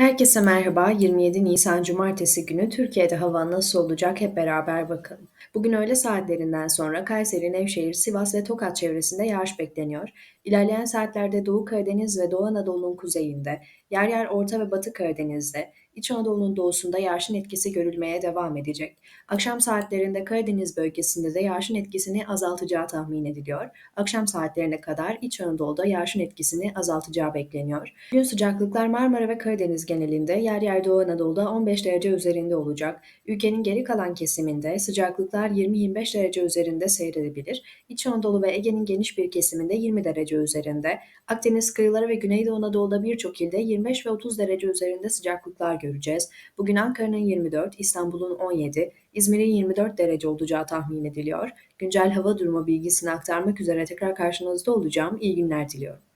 Herkese merhaba. 27 Nisan Cumartesi günü Türkiye'de hava nasıl olacak hep beraber bakalım. Bugün öğle saatlerinden sonra Kayseri, Nevşehir, Sivas ve Tokat çevresinde yağış bekleniyor. İlerleyen saatlerde Doğu Karadeniz ve Doğu Anadolu'nun kuzeyinde, yer yer Orta ve Batı Karadeniz'de, İç Anadolu'nun doğusunda yağışın etkisi görülmeye devam edecek. Akşam saatlerinde Karadeniz bölgesinde de yağışın etkisini azaltacağı tahmin ediliyor. Akşam saatlerine kadar İç Anadolu'da yağışın etkisini azaltacağı bekleniyor. Gün sıcaklıklar Marmara ve Karadeniz genelinde yer yer Doğu Anadolu'da 15 derece üzerinde olacak. Ülkenin geri kalan kesiminde sıcaklıklar 20-25 derece üzerinde seyredebilir. İç Anadolu ve Ege'nin geniş bir kesiminde 20 derece üzerinde. Akdeniz kıyıları ve Güneydoğu Anadolu'da birçok ilde 25 ve 30 derece üzerinde sıcaklıklar göreceğiz. Bugün Ankara'nın 24, İstanbul'un 17, İzmir'in 24 derece olacağı tahmin ediliyor. Güncel hava durumu bilgisini aktarmak üzere tekrar karşınızda olacağım. İyi günler diliyorum.